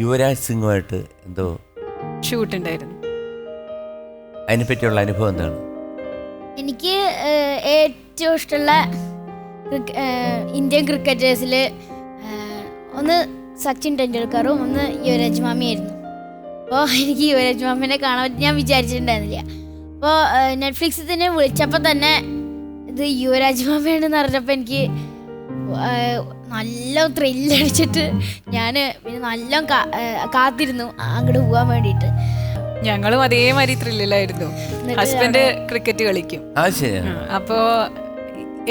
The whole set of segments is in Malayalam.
യുവരാജ് സിംഗുമായിട്ട് എന്തോ ഷൂട്ട് ഉണ്ടായിരുന്നു അതിനെപ്പറ്റിയുള്ള അനുഭവം എന്താണ്? എനിക്ക് ഏറ്റവും ഇഷ്ടമുള്ള ഇന്ത്യൻ ക്രിക്കറ്റേഴ്സിൽ ഒന്ന് സച്ചിൻ ടെണ്ടുൽക്കറും ഒന്ന് യുവരാജ് മാമിയായിരുന്നു അപ്പോൾ എനിക്ക് യുവരാജ് മാമിനെ കാണാൻ പറ്റി ഞാൻ വിചാരിച്ചിട്ടുണ്ടായിരുന്നില്ല. അപ്പോൾ നെറ്റ്ഫ്ലിക്സിൽ തന്നെ വിളിച്ചപ്പോൾ തന്നെ ഇത് യുവരാജ് മാമയാണെന്ന് അറിഞ്ഞപ്പോൾ എനിക്ക് നല്ല ത്രില്ലടിച്ചിട്ട് ഞാൻ പിന്നെ നല്ല കാത്തിരുന്നു അങ്ങോട്ട് പോകാൻ വേണ്ടിയിട്ട്. ഞങ്ങളും അതേമാതിരി ത്രില്ലിലായിരുന്നു. ഹസ്ബൻഡ് ക്രിക്കറ്റ് കളിക്കും. അപ്പോ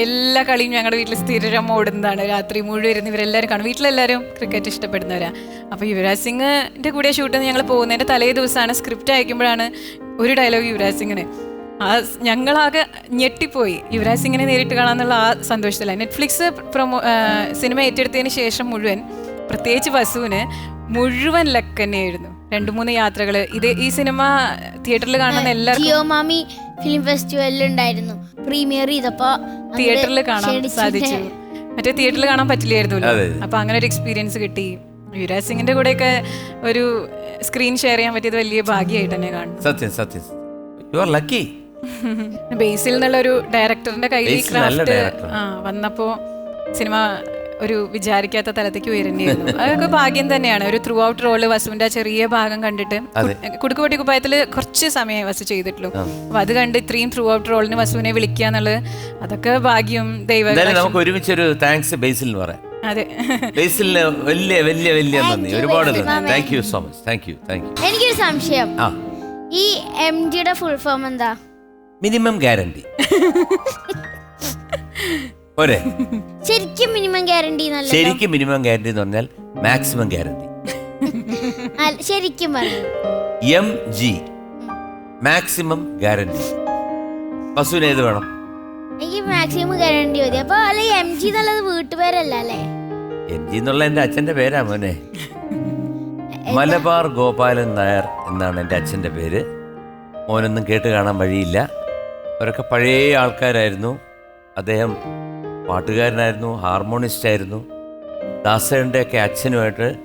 എല്ലാ കളിയും ഞങ്ങളുടെ വീട്ടിൽ സ്ഥിരം ഓടുന്നതാണ്. രാത്രി മുഴുവൻ ഇരുന്ന് ഇവരെല്ലാവരും കാണും. വീട്ടിലെല്ലാവരും ക്രിക്കറ്റ് ഇഷ്ടപ്പെടുന്നവരാ. അപ്പോൾ യുവരാജ് സിംഗിന്റെ കൂടെ ഷൂട്ട് ഞങ്ങൾ പോകുന്നതിന്റെ തലേ ദിവസമാണ് സ്ക്രിപ്റ്റ് അയക്കുമ്പോഴാണ് ഒരു ഡയലോഗ് യുവരാജ് സിംഗിന്. ആ ഞങ്ങളാകെ ഞെട്ടിപ്പോയി. യുവരാജ് സിംഗിനെ നേരിട്ട് കാണാന്നുള്ള ആ സന്തോഷത്തില്ല നെറ്റ്ഫ്ലിക്സ് പ്രൊമോ സിനിമ ഏറ്റെടുത്തതിന് ശേഷം മുഴുവൻ പ്രത്യേകിച്ച് വസുവിന് മുഴുവൻ ലക്ക് തന്നെയായിരുന്നു രണ്ടു മൂന്ന് യാത്രകൾ ഇത് ഈ സിനിമ തിയേറ്ററിൽ കാണുന്ന മാമി ഫിലിം ഫെസ്റ്റിവലിൽ ഉണ്ടായിരുന്നു പ്രീമിയർ ചെയ്തപ്പോ തിയേറ്ററിൽ കാണാൻ സാധിച്ചു. മറ്റേ തിയേറ്ററിൽ കാണാൻ പറ്റില്ലായിരുന്നു. അപ്പൊ അങ്ങനെ ഒരു എക്സ്പീരിയൻസ് കിട്ടി. യുവരാജ് സിംഗിന്റെ കൂടെയൊക്കെ ഒരു സ്ക്രീൻ ഷെയർ ചെയ്യാൻ പറ്റിയത് വലിയ ഭാഗ്യമായിട്ട് തന്നെ കാണുന്നു. സത്യം സത്യം യു ആർ ലക്കി ബേസിൽ എന്നുള്ള ഒരു ഡയറക്ടറിന്റെ കയ്യിൽ ബേസിൽ നല്ല ക്രാഫ്റ്റ് director ആ വന്നപ്പോ സിനിമ ഒരു വിചാരിക്കാത്ത തലത്തേക്ക് ഉയരേണ്ടിയിരുന്നു. അതൊക്കെ ഭാഗ്യം തന്നെയാണ്. ഒരു ത്രൂ ഔട്ട് റോൾ വസുവിന്റെ ആ ചെറിയ ഭാഗം കണ്ടിട്ട് അതെ. കുടുക്കുപൊട്ടി കുപ്പായത്തിൽ കുറച്ച് സമയം വസു ചെയ്തിട്ടുള്ളൂ. അപ്പൊ അത് കണ്ട് ഇത്രയും ത്രൂ ഔട്ട് റോളിന് വസുവിനെ വിളിക്കുക എന്നുള്ളത് അതൊക്കെ ഭാഗ്യം ദൈവ എന്തായാലും നമുക്ക് ഒരുമിച്ചൊരു താങ്ക്സ് ബേസിലിന് പറയാം. അതെ. ബേസിലിന് വലിയ വലിയ വലിയ നന്ദി. ഒരുപാട് നന്ദി. Thank you so much thank you thank you എനിക്കൊരു സംശയം. ആ. ഈ എം ജിയുടെ ഫുൾ ഫോം എന്താ? Minimum guarantee. പോരെ? ശരിക്കും മിനിമം ഗ്യാരണ്ടി ശരിക്കും മിനിമം ഗ്യാരണ്ടി എന്ന് പറഞ്ഞാൽ മാക്സിമം ഗ്യാരണ്ടി. ശരിക്കും പറഞ്ഞു. M G. Maximum guarantee. പശുവിന് ഏത് വേണം. എനിക്ക് മാക്സിമം ഗ്യാരണ്ടി മതി. അപ്പൊ അല്ലെ എം ജി എന്നുള്ളത് വീട്ടുപേരല്ല അല്ലേ? എം ജി എന്നുള്ള എന്റെ അച്ഛന്റെ പേരാ മോനെ. മലബാർ ഗോപാലൻ നായർ എന്നാണ് എന്റെ അച്ഛന്റെ പേര്. മോനൊന്നും കേട്ട് കാണാൻ വഴിയില്ല. അവരൊക്കെ പഴയ ആൾക്കാരായിരുന്നു. അദ്ദേഹം പാട്ടുകാരനായിരുന്നു ഹാർമോണിസ്റ്റ് ആയിരുന്നു. ദാസേന്റെ ഒക്കെ അച്ഛനുമായിട്ട്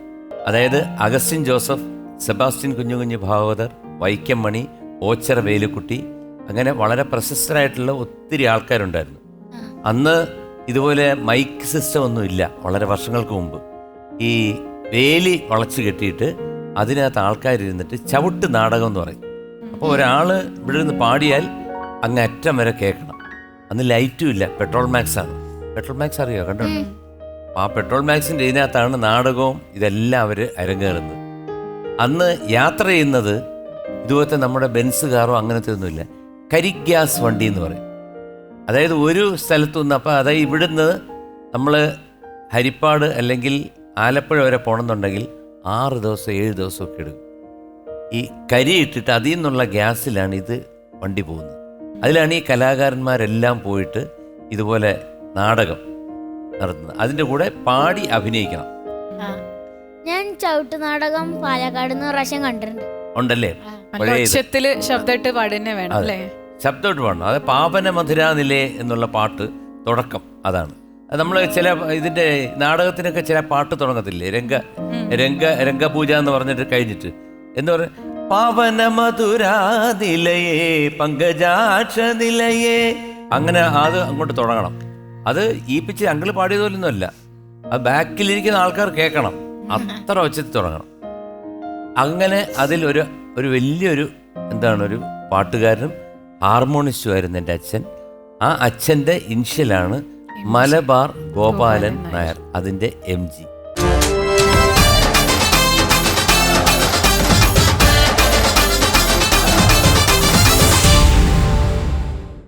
അതായത് അഗസ്റ്റിൻ ജോസഫ് സെബാസ്റ്റ്യൻ കുഞ്ഞു കുഞ്ഞു ഭാഗവതർ വൈക്കം മണി ഓച്ചറ വേലുക്കുട്ടി അങ്ങനെ വളരെ പ്രശസ്തരായിട്ടുള്ള ഒത്തിരി ആൾക്കാരുണ്ടായിരുന്നു. അന്ന് ഇതുപോലെ മൈക്ക് സിസ്റ്റം ഒന്നും ഇല്ല വളരെ വർഷങ്ങൾക്ക് മുമ്പ്. ഈ വേലി വളച്ചു കെട്ടിയിട്ട് അതിനകത്ത് ആൾക്കാരിരുന്നിട്ട് ചവിട്ട് നാടകം എന്ന് പറയും. അപ്പോൾ ഒരാൾ ഇവിടെ നിന്ന് പാടിയാൽ അങ്ങ് അറ്റം വരെ കേൾക്കണം. അന്ന് ലൈറ്റും ഇല്ല. പെട്രോൾ മാക്സ് ആണ്. പെട്രോൾ മാക്സ് അറിയോ? കണ്ടോ ആ പെട്രോൾ മാക്സിന്റെ ഇതിനകത്താണ് നാടകവും ഇതെല്ലാം അവർ അരങ്ങേറുന്നത്. അന്ന് യാത്ര ചെയ്യുന്നത് ഇതുപോലത്തെ നമ്മുടെ ബെൻസ് കാറോ അങ്ങനത്തെ ഒന്നുമില്ല കരിഗ്യാസ് വണ്ടി എന്ന് പറയും. അതായത് ഒരു സ്ഥലത്തു നിന്ന് അപ്പോൾ അതായത് ഇവിടുന്ന് നമ്മൾ ഹരിപ്പാട് അല്ലെങ്കിൽ ആലപ്പുഴ വരെ പോകണമെന്നുണ്ടെങ്കിൽ ആറ് ദിവസം ഏഴ് ദിവസമൊക്കെ എടുക്കും. ഈ കരി ഇട്ടിട്ട് അതിൽ നിന്നുള്ള ഗ്യാസിലാണ് ഇത് വണ്ടി പോകുന്നത്. അതിലാണ് ഈ കലാകാരന്മാരെല്ലാം പോയിട്ട് ഇതുപോലെ നാടകം നടത്തുന്നത്. അതിന്റെ കൂടെ പാടി അഭിനയിക്കണം. ഞാൻ ചവിട്ട് നാടകം പാലക്കാട് പ്രാവശ്യം കണ്ടിട്ടുണ്ട്. ഉണ്ടല്ലേ? പഴയ ഇത്. ഒച്ചത്തിൽ ശബ്ദമായിട്ട് പാടുന്നെ വേണം അല്ലേ? ശബ്ദമായിട്ട് പാടണം. അത് പാപന മധുരാനിലേ എന്നുള്ള പാട്ട് തുടക്കം അതാണ്. അത് നമ്മൾ ചില ഇതിന്റെ നാടകത്തിനൊക്കെ ചില പാട്ട് തുടങ്ങത്തില്ലേ? രംഗ രംഗ രംഗപൂജ എന്ന് പറഞ്ഞിട്ട് കഴിഞ്ഞിട്ട്. എന്ന് പറഞ്ഞ പാവന മധുരാനിലയേ പങ്കജാക്ഷ നിലയേ അങ്ങനെ അത് അങ്ങോട്ട് തുടങ്ങണം. അത് ഈ പിച്ച് അങ്കിൾ പാടിയതുപോലൊന്നുമല്ല അത് ബാക്കിലിരിക്കുന്ന ആൾക്കാർ കേൾക്കണം. അത്ര ഒച്ചത്തിൽ തുടങ്ങണം. അങ്ങനെ അതിൽ ഒരു ഒരു വലിയൊരു എന്താണ് ഒരു പാട്ടുകാരനും ഹാർമോണിസ്റ്റും ആയിരുന്നു എന്റെ അച്ഛൻ. ആ അച്ഛന്റെ ഇൻഷ്യലാണ് മലബാർ ഗോപാലൻ നായർ അതിന്റെ എം ജി.